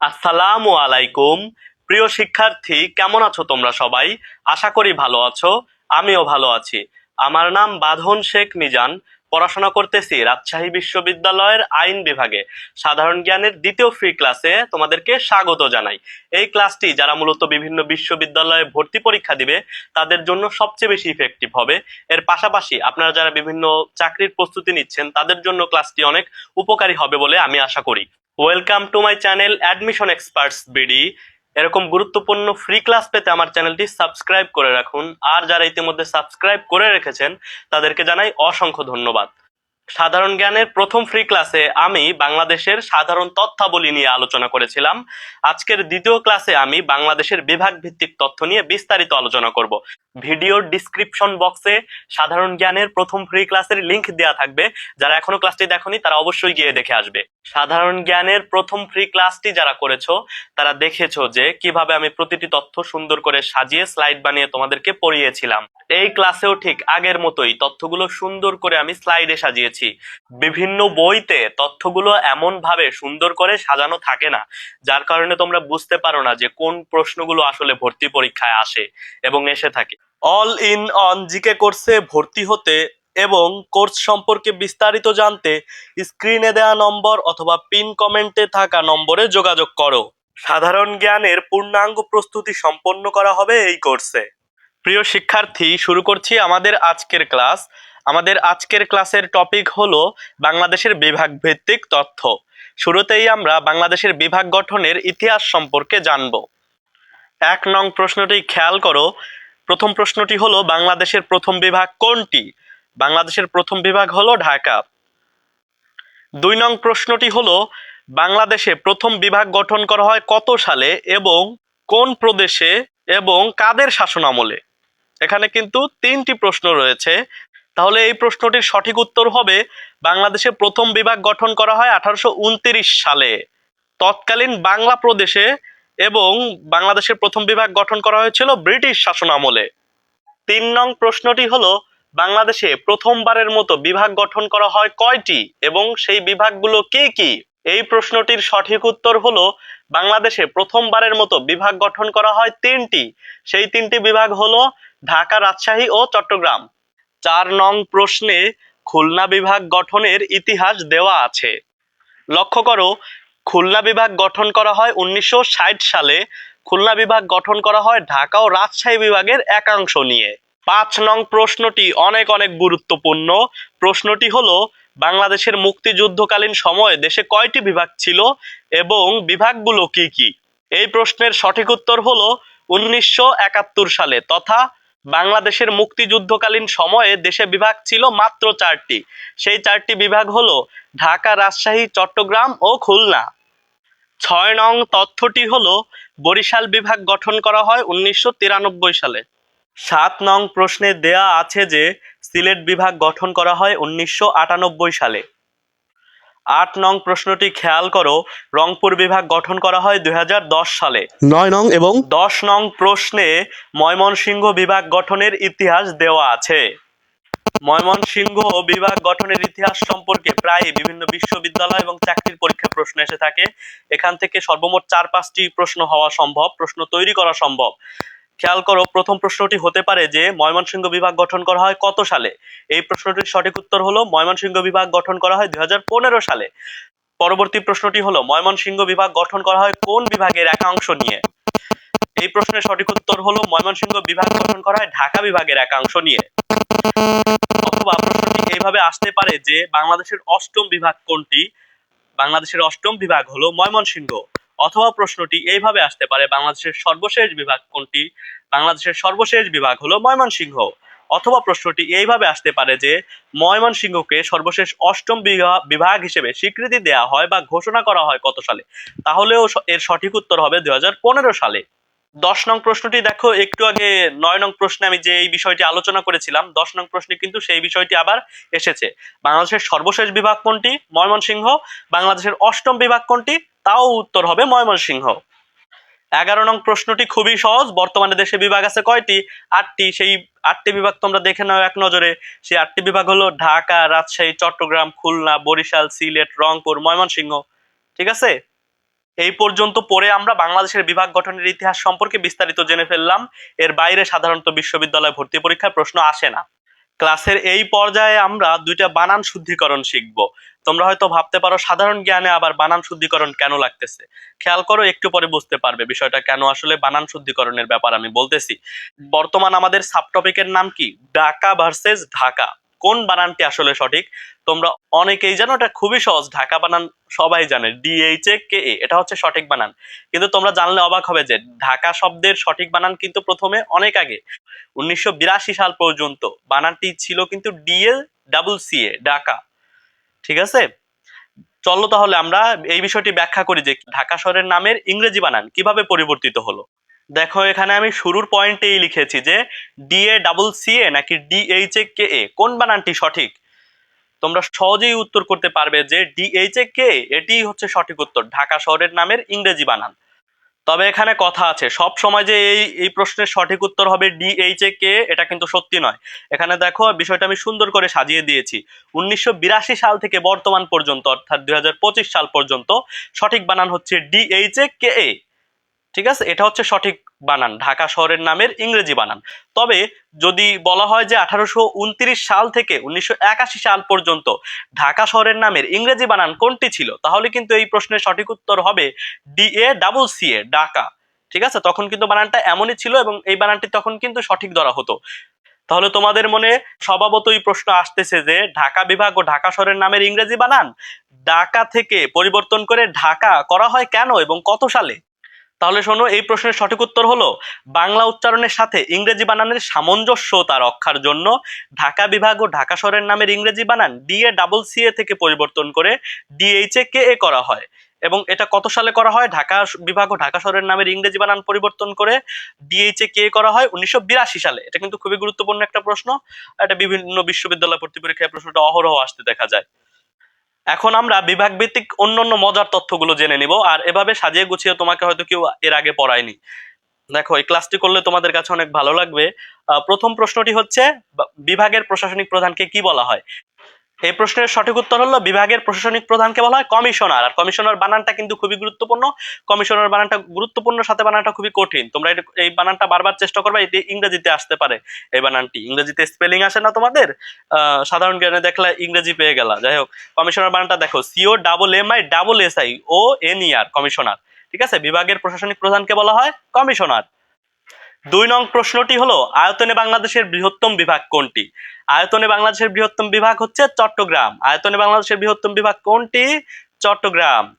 আসসালামু আলাইকুম। প্রিয় শিক্ষার্থী, কেমন আছো তোমরা সবাই? আশা করি ভালো আছো, আমিও ভালো আছি। আমার নাম বাঁধন শেখ মিজান, পড়াশোনা করতেছি রাজশাহী বিশ্ববিদ্যালয়ের আইন বিভাগে। সাধারণ জ্ঞানের দ্বিতীয় ফ্রি ক্লাসে তোমাদেরকে স্বাগত জানাই। এই ক্লাসটি যারা মূলত বিভিন্ন বিশ্ববিদ্যালয়ে ভর্তি পরীক্ষা দিবে, তাদের জন্য সবচেয়ে বেশি ইফেক্টিভ হবে। এর পাশাপাশি আপনারা যারা বিভিন্ন চাকরির প্রস্তুতি নিচ্ছেন, তাদের জন্য ক্লাসটি অনেক উপকারী হবে বলে আমি আশা করি। Welcome to my channel admission experts BD এরকম গুরুত্বপূর্ণ ফ্রি ক্লাস পেতে আমার চ্যানেলটি সাবস্ক্রাইব করে রাখুন। আর যারা ইতিমধ্যে সাবস্ক্রাইব করে রেখেছেন, তাদেরকে জানাই অসংখ্য ধন্যবাদ। সাধারণ জ্ঞানের প্রথম ফ্রি ক্লাসে আমি বাংলাদেশের সাধারণ তথ্যাবলী নিয়ে আলোচনা করেছিলাম। আজকের দ্বিতীয় ক্লাসে আমি বাংলাদেশের বিভাগ ভিত্তিক তথ্য নিয়ে বিস্তারিত আলোচনা করব। ভিডিওর ডিসক্রিপশন বক্সে সাধারণ জ্ঞানের প্রথম ফ্রি ক্লাসের লিংক দেওয়া থাকবে। যারা এখনও ক্লাসটি দেখোনি, তারা অবশ্যই গিয়ে দেখে আসবে। সাধারণ জ্ঞানের প্রথম ফ্রি ক্লাসটি যারা করেছ, তারা দেখেছ যে কীভাবে আমি প্রতিটি তথ্য সুন্দর করে সাজিয়ে স্লাইড বানিয়ে তোমাদেরকে পড়িয়েছিলাম। এই ক্লাসেও ঠিক আগের মতোই তথ্যগুলো সুন্দর করে আমি স্লাইডে সাজিয়েছি। বিভিন্ন বইতে তথ্যগুলো এমন ভাবে সুন্দর করে সাজানো থাকে না, যার কারণে তোমরা বুঝতে পারো না যে কোন প্রশ্নগুলো আসলে ভর্তি পরীক্ষায় আসে এবং এসে থাকে। অল ইন অন জিকে কোর্সে ভর্তি হতে এবং কোর্স সম্পর্কে বিস্তারিত জানতে স্ক্রিনে দেওয়া নম্বর অথবা পিন কমেন্টে থাকা নম্বরে যোগাযোগ করো। সাধারণ জ্ঞানের পূর্ণাঙ্গ প্রস্তুতি সম্পন্ন করা হবে এই কোর্সে প্রিয় শিক্ষার্থী, শুরু করছি আমাদের আজকের ক্লাস আমাদের আজকের ক্লাসের টপিক হলো বাংলাদেশের বিভাগ ভিত্তিক তথ্য। শুরুতেই আমরা বাংলাদেশের বিভাগ গঠনের ইতিহাস সম্পর্কে জানব। এক নং প্রশ্নটি খেয়াল করো। প্রথম প্রশ্নটি হলো, বাংলাদেশের প্রথম বিভাগ কোনটি? বাংলাদেশের প্রথম বিভাগ হলো ঢাকা। দুই নং প্রশ্নটি হলো, বাংলাদেশে প্রথম বিভাগ গঠন করা হয় কত সালে এবং কোন প্রদেশে এবং কাদের শাসন আমলে এখানে কিন্তু তিনটি প্রশ্ন রয়েছে। তাহলে এই প্রশ্নটির সঠিক উত্তর হবে, বাংলাদেশে প্রথম বিভাগ গঠন করা হয় আঠারোশো সালে। তৎকালীন বাংলা প্রদেশে এবং বাংলাদেশের প্রথম বিভাগ গঠন করা হয়েছিল ব্রিটিশ শাসন আমলে। তিন নং প্রশ্নটি হলো, বাংলাদেশে প্রথমবারের মতো বিভাগ গঠন করা হয় কয়টি এবং সেই বিভাগগুলো কি কি? এই প্রশ্নটির সঠিক উত্তর হলো, বাংলাদেশে প্রথমবারের মতো বিভাগ গঠন করা হয় তিনটি। সেই তিনটি বিভাগ হলো ঢাকা, রাজশাহী ও চট্টগ্রাম। চার নং প্রশ্নে খুলনা বিভাগ গঠনের ইতিহাস দেওয়া আছে। লক্ষ্য করো, খুলনা বিভাগ গঠন করা হয় উনিশশো ষাট সালে। খুলনা বিভাগ গঠন করা হয় ঢাকা ও রাজশাহী বিভাগের একাংশ নিয়ে। পাঁচ নং প্রশ্নটি অনেক অনেক গুরুত্বপূর্ণ। প্রশ্নটি হলো, বাংলাদেশের মুক্তিযুদ্ধকালীন সময়ে দেশে কয়টি বিভাগ ছিল এবং বিভাগগুলো কি কি? এই প্রশ্নের সঠিক উত্তর হলো উনিশশো একাত্তর সালে তথা বাংলাদেশের মুক্তিযুদ্ধকালীন সময়ে দেশে বিভাগ ছিল মাত্র চারটি। সেই চারটি বিভাগ হলো ঢাকা, রাজশাহী, চট্টগ্রাম ও খুলনা। ছয় নং তথ্যটি হলো বরিশাল বিভাগ গঠন করা হয় উনিশশো তিরানব্বই সালে। সাত নং প্রশ্নে দেয়া আছে যে সিলেট বিভাগ গঠন করা হয় উনিশশো আটানব্বই সালে। আট নং প্রশ্নটি খেয়াল করো রংপুর বিভাগ গঠন করা হয় দুই হাজার দশ সালে। নয় নং এবং দশ নং প্রশ্নে ময়মনসিংহ বিভাগ গঠনের ইতিহাস দেওয়া আছে। ময়মনসিংহ বিভাগ গঠনের ইতিহাস সম্পর্কে প্রায় বিভিন্ন বিশ্ববিদ্যালয় এবং চাকরির পরীক্ষা প্রশ্ন এসে থাকে। এখান থেকে সর্বমোট চার পাঁচটি প্রশ্ন হওয়া সম্ভব প্রশ্ন তৈরি করা সম্ভব। খেয়াল করো, প্রথম প্রশ্নটি হতে পারে যে ময়মনসিংহ বিভাগ গঠন করা হয় কত সালে? এই প্রশ্নটির সঠিক উত্তর হলো ময়মনসিংহ বিভাগ গঠন করা হয় দুই সালে। পরবর্তী প্রশ্নটি হলো ময়মনসিংহ বিভাগ গঠন করা হয় কোন বিভাগের একাংশ নিয়ে? এই প্রশ্নের সঠিক উত্তর হলো ময়মনসিংহ বিভাগ গঠন করা হয় ঢাকা বিভাগের একাংশ নিয়ে। অথবা প্রশ্নটি এইভাবে আসতে পারে যে বাংলাদেশের অষ্টম বিভাগ কোনটি? বাংলাদেশের অষ্টম বিভাগ হলো ময়মনসিংহ। অথবা প্রশ্নটি এইভাবে আসতে পারে, বাংলাদেশের সর্বশেষ বিভাগ কোনটি? বাংলাদেশের সর্বশেষ বিভাগ হলো ময়মনসিংহ। অথবা প্রশ্নটি এইভাবে আসতে পারে যে, ময়মনসিংহকে সর্বশেষ অষ্টম বিভা- বিভাগ হিসেবে স্বীকৃতি দেওয়া হয় বা ঘোষণা করা হয় কত সালে? তাহলেও এর সঠিক উত্তর হবে দুই হাজার পনেরো সালে। দশ নং প্রশ্নটি দেখো, একটু আগে নয় নং প্রশ্নে আমি যে এই বিষয়টি আলোচনা করেছিলাম, দশ নং প্রশ্নে কিন্তু সেই বিষয়টি আবার এসেছে। বাংলাদেশের সর্বশেষ বিভাগ কোনটি? ময়মনসিংহ। বাংলাদেশের অষ্টম বিভাগ কোনটি? তাও উত্তর হবে ময়মনসিংহ। এগারো নং প্রশ্নটি খুবই সহজ, বর্তমানে দেশে বিভাগ আছে কয়টি? আটটি। সেই আটটি বিভাগ তোমরা দেখে নাও এক নজরে। সেই আটটি বিভাগ হলো ঢাকা, রাজশাহী, চট্টগ্রাম, খুলনা, বরিশাল, সিলেট, রংপুর, ময়মনসিংহ। ঠিক আছে? এই পর্যন্ত পড়ে আমরা বাংলাদেশের বিভাগ গঠনের ইতিহাস সম্পর্কে বিস্তারিত জেনে ফেললাম। এর বাইরে সাধারণত বিশ্ববিদ্যালয় ভর্তি পরীক্ষায় প্রশ্ন আসে না। ক্লাসের এই পর্যায়ে আমরা দুইটা বানান শুদ্ধিকরণ শিখব। তোমরা হয়তো ভাবতে পারো, সাধারণ জ্ঞানে আবার বানান শুদ্ধিকরণ কেন লাগতেছে? খেয়াল করো, একটু পরে বুঝতে পারবে বিষয়টা কেন আসলে বানান শুদ্ধিকরণের ব্যাপার আমি বলতেছি। বর্তমান আমাদের সাবটপিকের নাম কি? ঢাকা ভার্সেস ঢাকা। কোন বানানটি আসলে সঠিক? তোমরা অনেকেই জানো, এটা খুবই সহজ। ঢাকা বানান সবাই জানে। ডিএইচ এ কে এ এটা হচ্ছে সঠিক বানান। কিন্তু তোমরা জানলে অবাক হবে যে ঢাকা শব্দের সঠিক বানান কিন্তু প্রথমে অনেক আগে। উনিশশো বিরাশি সাল পর্যন্ত বানানটি ছিল কিন্তু D A double C A Dhaka. ঠিক আছে? চলো তাহলে আমরা এই বিষয়টি ব্যাখ্যা করি যে ঢাকা শহরের নামের ইংরেজি বানান কীভাবে পরিবর্তিত হলো। দেখো, এখানে আমি শুরুর পয়েন্টেই লিখেছি যে ডিএ ডাবল সি এ নাকি ডিএইচ এ কে এ কোন বানানটি সঠিক? তোমরা সহজেই উত্তর করতে পারবে যে ডিএইচ এ কে এটি হচ্ছে সঠিক উত্তর। ঢাকা শহরের নামের ইংরেজি বানান। তবে এখানে কথা আছে, সব সময় যে এই এই প্রশ্নের সঠিক উত্তর হবে ডিএইচ এ কে এটা কিন্তু সত্যি নয়। এখানে দেখো, বিষয়টা আমি সুন্দর করে সাজিয়ে দিয়েছি। উনিশশো বিরাশি সাল থেকে বর্তমান পর্যন্ত, অর্থাৎ দুই হাজার পঁচিশ সাল পর্যন্ত, সঠিক বানান হচ্ছে ডিএইচ এ কে এ ঠিক আছে? এটা হচ্ছে সঠিক বানান। ঢাকা শহরের নামের ইংরেজি বানান। তবে যদি বলা হয় যে আঠারোশো উনত্রিশ সাল থেকে উনিশশো একাশি সাল পর্যন্ত ঢাকা শহরের নামের ইংরেজি বানান কোনটি ছিল? তাহলে কিন্তু এই প্রশ্নের সঠিক উত্তর হবে D A double C A, Dhaka. ঠিক আছে? তখন কিন্তু বানানটা এমনই ছিল এবং এই বানানটি তখন কিন্তু সঠিক ধরা হতো। তাহলে তোমাদের মনে স্বভাবতই প্রশ্ন আসতেছে যে ঢাকা বিভাগ ও ঢাকা শহরের নামের ইংরেজি বানান? ঢাকা থেকে পরিবর্তন করে ঢাকা করা হয় কেন এবং কত সালে? তাহলে শোনো, এই প্রশ্নের সঠিক উত্তর হলো, বাংলা উচ্চারণের সাথে ইংরেজি বানানের সামঞ্জস্যতা রক্ষার জন্য ঢাকা বিভাগ ও ঢাকা শহরের নামের ইংরেজি বানান ডিএ ডাবল সি এ থেকে পরিবর্তন করে ডিএইচ এ কে এ করা হয়। এবং এটা কত সালে করা হয়? ঢাকা বিভাগ ও ঢাকা শহরের নামের ইংরেজি বানান পরিবর্তন করে ডিএইচ এ কে করা হয় উনিশশো বিরাশি সালে। এটা কিন্তু খুবই গুরুত্বপূর্ণ একটা প্রশ্ন। এটা বিভিন্ন বিশ্ববিদ্যালয় ভর্তি পরীক্ষায় প্রশ্নটা অহরহ আসতে দেখা যায়। এখন আমরা বিভাগ ভিত্তিক অন্যান্য মজার তথ্যগুলো জেনে নিব, আর এভাবে সাজিয়ে গুছিয়ে তোমাকে হয়তো কেউ এর আগে পড়ায়নি। দেখো, এই ক্লাসটি করলে তোমাদের কাছে অনেক ভালো লাগবে। প্রথম প্রশ্নটি হচ্ছে বিভাগের প্রশাসনিক প্রধানকে কি বলা হয়? এই প্রশ্নের সঠিক উত্তর হলো, বিভাগের প্রশাসনিক প্রধানকে বলা হয় কমিশনার। আর কমিশনার বানানটা কিন্তু খুবই গুরুত্বপূর্ণ। কমিশনার বানানটা গুরুত্বপূর্ণ, সাথে বানানটা খুবই কঠিন। তোমরা এই বানানটা বারবার চেষ্টা করবে এটি ইংরেজিতে আসতে পারে এই বানানটি। ইংরেজিতে স্পেলিং আসে না তোমাদের? সাধারণ জ্ঞানে দেখলে ইংরেজি পেয়ে গেলা। যাই হোক, কমিশনার বানানটা দেখো C O double M I double S I O N E R commissioner. ঠিক আছে? বিভাগের প্রশাসনিক প্রধানকে বলা হয় কমিশনার। দুই নং প্রশ্নটি হলো, আয়তনে বাংলাদেশের বৃহত্তম বিভাগ কোনটি? আয়তনে বাংলাদেশের বৃহত্তম বিভাগ হচ্ছে চট্টগ্রাম। আয়তনে বাংলাদেশের বৃহত্তম বিভাগ কোনটি? চট্টগ্রাম।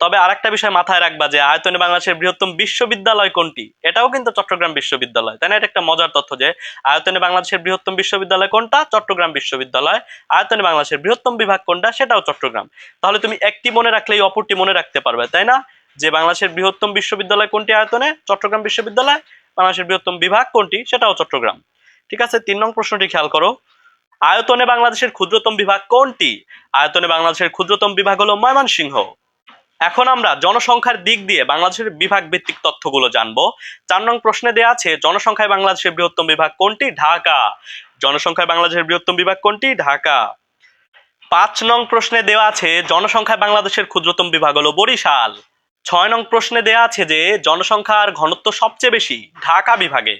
তবে আরেকটা বিষয় মাথায় রাখবা যে, আয়তনে বাংলাদেশের বৃহত্তম বিশ্ববিদ্যালয় কোনটি? এটাও কিন্তু চট্টগ্রাম বিশ্ববিদ্যালয়, তাই না? এটা একটা মজার তথ্য যে, আয়তনে বাংলাদেশের বৃহত্তম বিশ্ববিদ্যালয় কোনটা? চট্টগ্রাম বিশ্ববিদ্যালয়। আয়তনে বাংলাদেশের বৃহত্তম বিভাগ কোনটা? সেটাও চট্টগ্রাম। তাহলে তুমি একটি মনে রাখলেই অপরটি মনে রাখতে পারবে, তাই না? যে, বাংলাদেশের বৃহত্তম বিশ্ববিদ্যালয় কোনটি আয়তনে? চট্টগ্রাম বিশ্ববিদ্যালয়। বাংলাদেশের বৃহত্তম বিভাগ কোনটি? সেটাও চট্টগ্রাম। ঠিক আছে, তিন নং প্রশ্নটি খেয়াল করো। আয়তনে বাংলাদেশের ক্ষুদ্রতম বিভাগ কোনটি? আয়তনে বাংলাদেশের ক্ষুদ্রতম বিভাগ হলো ময়মনসিংহ। এখন আমরা জনসংখ্যার দিক দিয়ে বাংলাদেশের বিভাগ ভিত্তিক তথ্যগুলো জানব। চার নং প্রশ্নে দেওয়া আছে, জনসংখ্যায় বাংলাদেশের বৃহত্তম বিভাগ কোনটি? ঢাকা। জনসংখ্যায় বাংলাদেশের বৃহত্তম বিভাগ কোনটি? ঢাকা। পাঁচ নং প্রশ্নে দেওয়া আছে, জনসংখ্যায় বাংলাদেশের ক্ষুদ্রতম বিভাগ হলো বরিশাল। ছয় নং প্রশ্নে দেওয়া আছে যে জনসংখ্যার ঘনত্ব সবচেয়ে বেশি ঢাকা বিভাগে।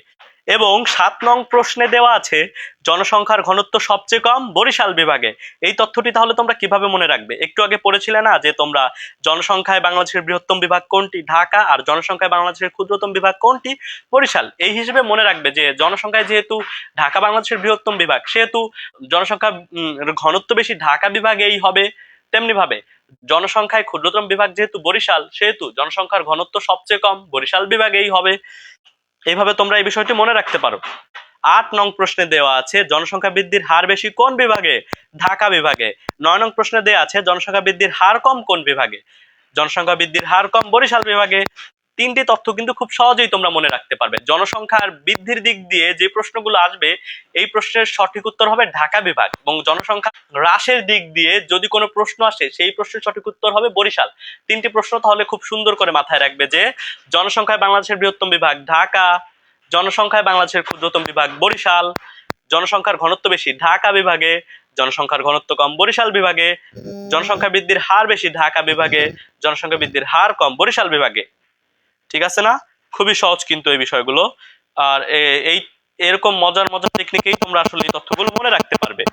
এবং সাত নং প্রশ্নে দেওয়া আছে জনসংখ্যার ঘনত্ব সবচেয়ে কম বরিশাল বিভাগে। এই তথ্যটি তাহলে তোমরা কীভাবে মনে রাখবে? একটু আগে পড়েছিলে না যে তোমরা জনসংখ্যায় বাংলাদেশের বৃহত্তম বিভাগ কোনটি? ঢাকা আর জনসংখ্যায় বাংলাদেশের ক্ষুদ্রতম বিভাগ কোনটি? বরিশাল। এই হিসেবে মনে রাখবে যে জনসংখ্যায় যেহেতু ঢাকা বাংলাদেশের বৃহত্তম বিভাগ, সেহেতু জনসংখ্যা ঘনত্ব বেশি ঢাকা বিভাগেই হবে। তেমনি ভাবে, জনসংখ্যায় ক্ষুদ্রতম বিভাগ যেহেতু বরিশাল, সেহেতু জনসংখ্যার ঘনত্ব সবচেয়ে কম, বরিশাল বিভাগেই হবে। এইভাবে তোমরা এই বিষয়টি মনে রাখতে পারো। আট নং প্রশ্নে দেওয়া আছে, জনসংখ্যা বৃদ্ধির হার বেশি কোন বিভাগে? ঢাকা বিভাগে। নয় নং প্রশ্নে দেওয়া আছে, জনসংখ্যা বৃদ্ধির হার কম কোন বিভাগে? জনসংখ্যা বৃদ্ধির হার কম বরিশাল বিভাগে। তিনটি তথ্য কিন্তু খুব সহজেই তোমরা মনে রাখতে পারবে। জনসংখ্যার বৃদ্ধির দিক দিয়ে যে প্রশ্নগুলো আসবে, এই প্রশ্নের সঠিক উত্তর হবে ঢাকা বিভাগ এবং জনসংখ্যা হ্রাসের দিক দিয়ে যদি কোনো প্রশ্ন আসে, সেই প্রশ্নের সঠিক উত্তর হবে বরিশাল। তিনটি প্রশ্ন তাহলে খুব সুন্দর করে মাথায় রাখবে যে, জনসংখ্যায় বাংলাদেশের বৃহত্তম বিভাগ ঢাকা, জনসংখ্যায় বাংলাদেশের ক্ষুদ্রতম বিভাগ বরিশাল, জনসংখ্যার ঘনত্ব বেশি ঢাকা বিভাগে, জনসংখ্যার ঘনত্ব কম বরিশাল বিভাগে, জনসংখ্যা বৃদ্ধির হার বেশি ঢাকা বিভাগে, জনসংখ্যা বৃদ্ধির হার কম বরিশাল বিভাগে। ঠিক আছে না? খুবই সহজ কিন্তু এই বিষয়গুলো। আর এই, এরকম মজার মজার টেকনিকেই তোমরা আসলে এই তথ্যগুলো মনে রাখতে পারবে।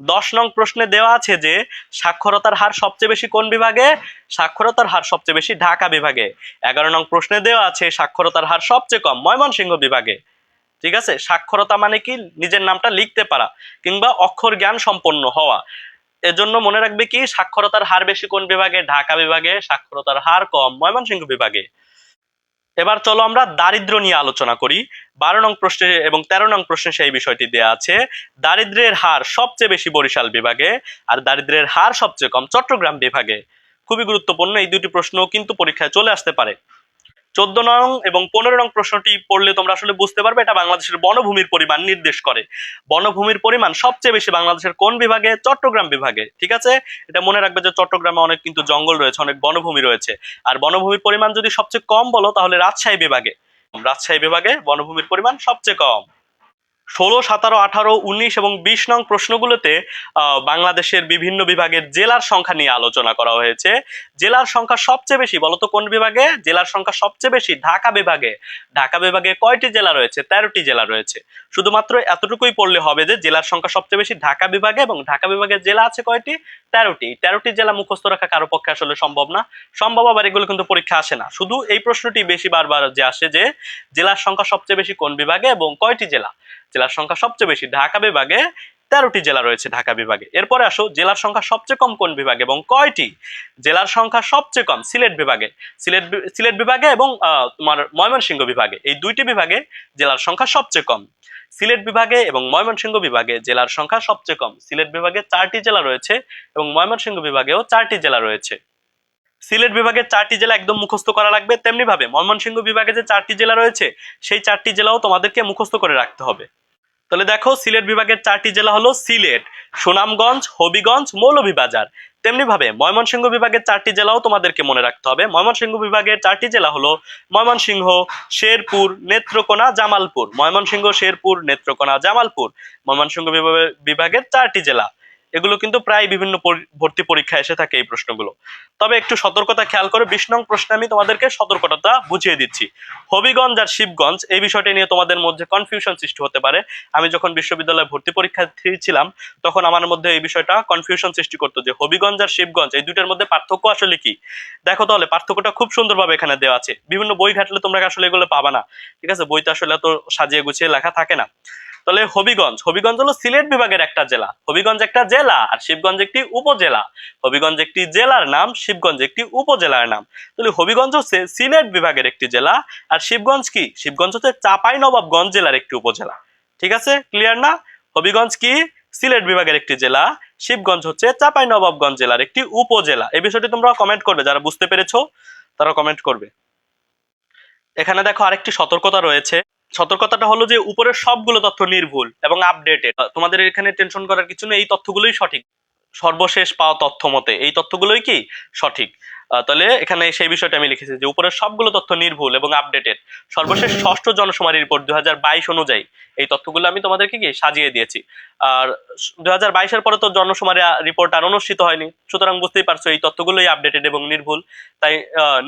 দশ নং প্রশ্নে দেওয়া আছে যে, সাক্ষরতার হার সবচেয়ে বেশি কোন বিভাগে? সাক্ষরতার হার সবচেয়ে বেশি ঢাকা বিভাগে। এগারো নং প্রশ্নে দেওয়া আছে, সাক্ষরতার হার সবচেয়ে কম ময়মনসিংহ বিভাগে। ঠিক আছে? সাক্ষরতা মানে কি? নিজের নামটা লিখতে পারা কিংবা অক্ষর জ্ঞান সম্পন্ন হওয়া। এজন্য মনে রাখবে কি? সাক্ষরতার হার বেশি কোন বিভাগে? ঢাকা বিভাগে। সাক্ষরতার হার কম ময়মনসিংহ বিভাগে। এবার চলো আমরা দারিদ্র নিয়ে আলোচনা করি। বারো নং প্রশ্নে এবং তেরো নং প্রশ্নে সেই বিষয়টি দেয়া আছে। দারিদ্রের হার সবচেয়ে বেশি বরিশাল বিভাগে আর দারিদ্রের হার সবচেয়ে কম চট্টগ্রাম বিভাগে। খুবই গুরুত্বপূর্ণ এই দুটি প্রশ্ন কিন্তু পরীক্ষায় চলে আসতে পারে। চোদ্দ নং এবং পনেরো নং প্রশ্নটি পড়লে তোমরা আসলে বুঝতে পারবে এটা বাংলাদেশের বনভূমির পরিমাণ নির্দেশ করে। বনভূমির পরিমাণ সবচেয়ে বেশি বাংলাদেশের কোন বিভাগে? চট্টগ্রাম বিভাগে, ঠিক আছে? এটা মনে রাখবে যে চট্টগ্রামে অনেক কিন্তু জঙ্গল রয়েছে, অনেক বনভূমি রয়েছে। আর বনভূমির পরিমাণ যদি সবচেয়ে কম বলো, তাহলে রাজশাহী বিভাগে। রাজশাহী বিভাগে বনভূমির পরিমাণ সবচেয়ে কম। ষোলো, সতেরো, আঠারো, উনিশ এবং বিশ নং প্রশ্নগুলোতে বাংলাদেশের বিভিন্ন বিভাগের জেলার সংখ্যা নিয়ে আলোচনা করা হয়েছে। জেলার সংখ্যা সবচেয়ে বেশি বলতো কোন বিভাগে? জেলার সংখ্যা সবচেয়ে বেশি ঢাকা বিভাগে। ঢাকা বিভাগে কয়টি জেলা রয়েছে? তেরোটি জেলা রয়েছে। শুধুমাত্র এতটুকুই পড়লে হবে যে, জেলার সংখ্যা সবচেয়ে বেশি ঢাকা বিভাগে এবং ঢাকা বিভাগের জেলা আছে কয়টি? তেরোটি। তেরোটি জেলা মুখস্থ রাখা কারও পক্ষে আসলে সম্ভব না। সম্ভব আবার এগুলো কিন্তু পরীক্ষা আসে না। শুধু এই প্রশ্নটি বেশি বারবার যে আসে যে, জেলার সংখ্যা সবচেয়ে বেশি কোন বিভাগে এবং কয়টি জেলা? জেলার সংখ্যা সবচেয়ে বেশি ঢাকা বিভাগে তেরোটি জেলা রয়েছে ঢাকা বিভাগে। এরপরে আসো, জেলার সংখ্যা সবচেয়ে কম কোন বিভাগে এবং কয়টি? জেলার সংখ্যা সবচেয়ে কম সিলেট বিভাগে। সিলেট সিলেট বিভাগে এবং তোমার ময়মনসিংহ বিভাগে। এই দুইটি বিভাগে জেলার সংখ্যা সবচেয়ে কম। সিলেট বিভাগে এবং ময়মনসিংহ বিভাগে জেলার সংখ্যা সবচেয়ে কম। সিলেট বিভাগে চারটি জেলা রয়েছে এবং ময়মনসিংহ বিভাগেও চারটি জেলা রয়েছে। সিলেট বিভাগের চারটি জেলা একদম মুখস্থ করা লাগবে তেমনি ভাবে ময়মনসিংহ বিভাগে যে চারটি জেলা রয়েছে, সেই চারটি জেলাও তোমাদেরকে মুখস্থ করে রাখতে হবে। তাহলে দেখো, সিলেট বিভাগের চারটি জেলা হলো সিলেট, সুনামগঞ্জ, হবিগঞ্জ, মৌলভীবাজার। তেমনি ভাবে ময়মনসিংহ বিভাগের চারটি জেলাও তোমাদেরকে মনে রাখতে হবে। ময়মনসিংহ বিভাগের চারটি জেলা হলো ময়মনসিংহ, শেরপুর, নেত্রকোনা, জামালপুর। ময়মনসিংহ, শেরপুর, নেত্রকোনা, জামালপুর। ময়মনসিংহ বিভাগে- বিভাগের চারটি জেলা। এগুলো কিন্তু প্রায় বিভিন্ন ভর্তি পরীক্ষা এসে থাকে এই প্রশ্নগুলো। তবে একটু সতর্কতা খেয়াল করে, বিশ নং প্রশ্নে আমি তোমাদেরকে সতর্কতা বুঝিয়ে দিচ্ছি। হবিগঞ্জ আর শিবগঞ্জ এই বিষয়টি নিয়ে তোমাদের মধ্যে কনফিউশন সৃষ্টি হতে পারে। আমি যখন বিশ্ববিদ্যালয়ে ভর্তি পরীক্ষা ছিলাম, তখন আমার মধ্যে এই বিষয়টা কনফিউশন সৃষ্টি করতো যে হবিগঞ্জ আর শিবগঞ্জ, এই দুইটার মধ্যে পার্থক্য আসলে কি? দেখো তাহলে, পার্থক্যটা খুব সুন্দরভাবে এখানে দেওয়া আছে। বিভিন্ন বই ঘাটলে তোমরা আসলে এগুলো পাবা না। ঠিক আছে? বইতে আসলে এত সাজিয়ে গুছিয়ে লেখা থাকে না। তাহলে হবিগঞ্জ হবিগঞ্জ হলো সিলেট বিভাগের একটা জেলা। হবিগঞ্জ একটা জেলা আর শিবগঞ্জ একটি উপজেলা। হবিগঞ্জ একটি জেলার নাম, শিবগঞ্জ একটি উপজেলার নাম। তাহলে হবিগঞ্জ হচ্ছে সিলেট বিভাগের একটি জেলা আর শিবগঞ্জ কি? শিবগঞ্জ হচ্ছে চাপাই নবাবগঞ্জ জেলার একটি উপজেলা। ঠিক আছে? ক্লিয়ার না? হবিগঞ্জ কি? সিলেট বিভাগের একটি জেলা, শিবগঞ্জ হচ্ছে চাপাই নবাবগঞ্জ জেলার একটি উপজেলা। এই বিষয়টি তোমরা কমেন্ট করবে, যারা বুঝতে পেরেছ, তারা কমেন্ট করবে। এখানে দেখো আরেকটি সতর্কতা রয়েছে। সতর্কতাটা হলো যে উপরের সবগুলো তথ্য নির্ভুল এবং আপডেটেড তোমাদের এখানে টেনশন করার কিছু নেই, এই তথ্যগুলোই সঠিক। সর্বশেষ পাওয়া তথ্য মতে, এই তথ্যগুলোই কি? সঠিক। তাহলে এখানে সেই বিষয়টা আমি লিখেছি যে উপরের সবগুলো তথ্য নির্ভুল এবং আপডেটেড সর্বশেষ ষষ্ঠ জনশুমারি রিপোর্ট দু বাইশ অনুযায়ী এই তথ্যগুলো আমি তোমাদেরকে কি? সাজিয়ে দিয়েছি। আর দুই হাজার বাইশের পরে তো জনশুমারি রিপোর্ট আর অনুষ্ঠিত হয়নি। সুতরাং বুঝতেই পারছ, এই তথ্যগুলোই আপডেটেড এবং নির্ভুল। তাই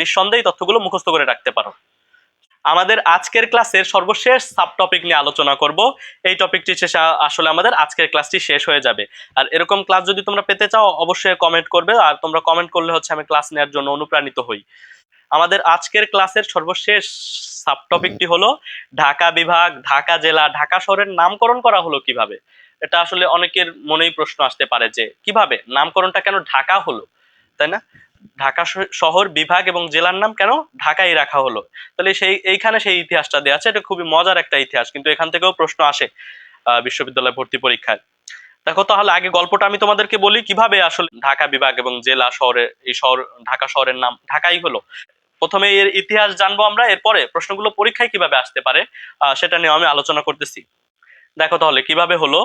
নিঃসন্দেহে তথ্যগুলো মুখস্থ করে রাখতে পারো। আমাদের আজকের ক্লাসের সর্বশেষ সাব টপিক নিয়ে আলোচনা করব। এই টপিকটি শেষে আসলে আমাদের আজকের ক্লাসটি শেষ হয়ে যাবে। আর এরকম ক্লাস যদি তোমরা পেতে চাও, অবশ্যই কমেন্ট করবে। আর তোমরা কমেন্ট করলে হচ্ছে আমি ক্লাস নেওয়ার জন্য অনুপ্রাণিত হই। আমাদের আজকের ক্লাসের সর্বশেষ সাব টপিকটি হলো, ঢাকা বিভাগ, ঢাকা জেলা, ঢাকা শহরের নামকরণ করা হলো কীভাবে? এটা আসলে অনেকের মনেই প্রশ্ন আসতে পারে যে, কীভাবে? নামকরণটা কেন ঢাকা হলো? তাই না? ঢাকা শহর বিভাগ এবং জেলার নাম কেন ঢাকাই রাখা হলো। তাহলে সেই, এইখানে সেই ইতিহাসটা দেওয়া আছে। এটা খুবই মজার একটা ইতিহাস। কিন্তু এখান থেকেও প্রশ্ন আসে বিশ্ববিদ্যালয় ভর্তি পরীক্ষায়। দেখো, তাহলে আগে গল্পটা আমি তোমাদেরকে বলি কীভাবে আসলে ঢাকা বিভাগ এবং জেলা শহরে, এই শহর, ঢাকা শহরের নাম ঢাকাই হলো। প্রথমে এর ইতিহাস জানব আমরা। এরপরে প্রশ্নগুলো পরীক্ষায় কীভাবে আসতে পারে সেটা নিয়ে আমি আলোচনা করতেছি। দেখো তাহলে কীভাবে হলো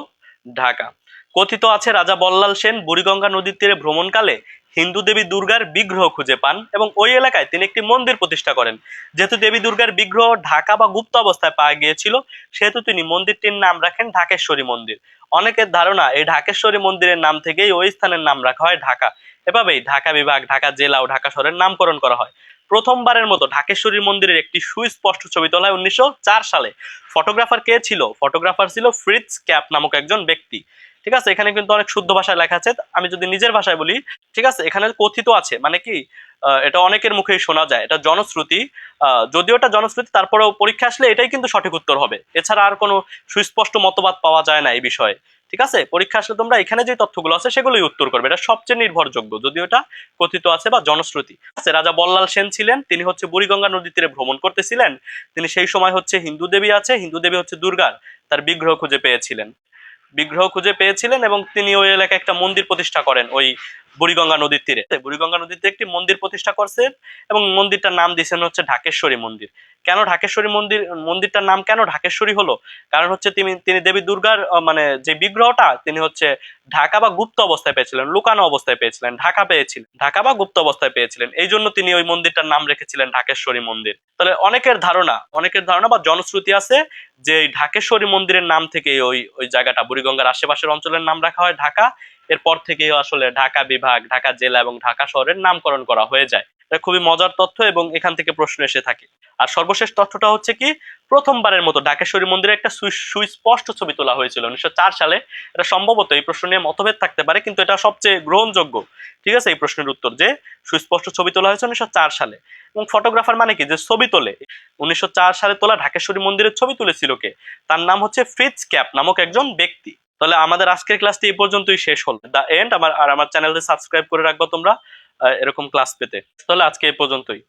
ঢাকা? কথিত আছে, রাজা বল্লাল সেন বুড়িগঙ্গা নদীর তীরে ভ্রমণকালে হিন্দু দেবী দুর্গার বিগ্রহ খুঁজে পান এবং ওই এলাকায় তিনি একটি মন্দির প্রতিষ্ঠা করেন। যেহেতু দেবী দুর্গার বিগ্রহ ঢাকা বা গুপ্ত অবস্থায় পাওয়া গিয়েছিল, সেহেতু তিনি মন্দিরটির নাম রাখেন ঢাকেশ্বরী মন্দির। অনেকের ধারণা এই ঢাকেশ্বরী মন্দিরের নাম থেকেই ওই স্থানের নাম রাখা হয় ঢাকা। এভাবেই ঢাকা বিভাগ, ঢাকা জেলা ও ঢাকা শহরের নামকরণ করা হয়। প্রথমবারের মতো ঢাকেশ্বরী মন্দিরের একটি সুস্পষ্ট ছবি তোলা হয় উনিশশো চার সালে। ফটোগ্রাফার কে ছিল? ফটোগ্রাফার ছিল ফ্রিটস ক্যাপ নামক একজন ব্যক্তি। ঠিক আছে? এখানে কিন্তু অনেক শুদ্ধ ভাষায় লেখা আছে। আমি যদি নিজের ভাষায় বলি, ঠিক আছে? এখানে কথিত আছে মানে কি? এটা অনেকের মুখেই শোনা যায়। এটা জনশ্রুতি। যদিও এটা জনশ্রুতি, তারপরেও পরীক্ষা আসলে এটাই কিন্তু সঠিক উত্তর হবে। এছাড়া আর কোনো সুস্পষ্ট মতবাদ পাওয়া যায় না এই বিষয়ে। ঠিক আছে? পরীক্ষা আসলে তোমরা এখানে যে তথ্যগুলো আছে, সেগুলোই উত্তর করবে। এটা সবচেয়ে নির্ভরযোগ্য, যদিও এটা কথিত আছে বা জনশ্রুতি। আছে? রাজা বল্লাল সেন ছিলেন। তিনি হচ্ছে বুড়িগঙ্গা নদী তীরে ভ্রমণ করতেছিলেন। তিনি সেই সময় হচ্ছে হিন্দু দেবী আছে। হিন্দু দেবী হচ্ছে দুর্গার। তার বিগ্রহ খুঁজে পেয়েছিলেন। বিগ্রহ খুঁজে পেয়েছিলেন এবং তিনি ওই এলাকায় একটা মন্দির প্রতিষ্ঠা করেন, ওই বুড়িগঙ্গা নদীর তীরে। বুড়িগঙ্গা নদীতে একটি মন্দির প্রতিষ্ঠা করছেন এবং মন্দিরটার নাম দিয়েছেন হচ্ছে ঢাকেশ্বরী মন্দির। কেন ঢাকেশ্বরী মন্দির, মন্দিরটার নাম কেন ঢাকেশ্বরী হলো? কারণ হচ্ছে তিনি তিনি দেবী দুর্গার মানে যে বিগ্রহটা, তিনি হচ্ছে ঢাকা বা গুপ্ত অবস্থায় পেয়েছিলেন, লুকানো অবস্থায় পেয়েছিলেন, ঢাকা পেয়েছিলেন, ঢাকা বা গুপ্ত অবস্থায় পেয়েছিলেন। এই জন্য তিনি ওই মন্দিরটার নাম রেখেছিলেন ঢাকেশ্বরী মন্দির। তাহলে অনেকের ধারণা অনেকের ধারণা বা জনশ্রুতি আছে যে ঢাকেশ্বরী মন্দিরের নাম থেকে ওই ওই জায়গাটা, বুড়িগঙ্গার আশেপাশের অঞ্চলের নাম রাখা হয় ঢাকা। এরপর থেকেই আসলে ঢাকা বিভাগ, ঢাকা জেলা এবং ঢাকা শহরের নামকরণ করা হয়ে যায়। এটা খুবই মজার তথ্য এবং এখান থেকে প্রশ্ন এসে থাকে। আর সর্বশেষ তথ্যটা হচ্ছে কি, প্রথমবারের মতো ঢাকেশ্বরী মন্দিরে একটা সুস্পষ্ট ছবি তোলা হয়েছিল উনিশশো চার সালে। এটা সম্ভবত এই প্রশ্ন নিয়ে মতভেদ থাকতে পারে, কিন্তু এটা সবচেয়ে গ্রহণযোগ্য। ঠিক আছে, এই প্রশ্নের উত্তর যে, সুস্পষ্ট ছবি তোলা হয়েছে উনিশশো চার সালে। এবং ফটোগ্রাফার মানে কি? যে ছবি তোলে। উনিশশো চার সালে তোলা ঢাকেশ্বরী মন্দিরের ছবি তুলেছিল কে? তার নাম হচ্ছে ফ্রিজ ক্যাপ নামক একজন ব্যক্তি। তাহলে আমাদের আজকের ক্লাসটি এই পর্যন্তই শেষ হল। দ্য এন্ড, আমার, আর আমার চ্যানেলটি সাবস্ক্রাইব করে রাখব তোমরা এরকম ক্লাস পেতে। তাহলে আজকে এই পর্যন্তই।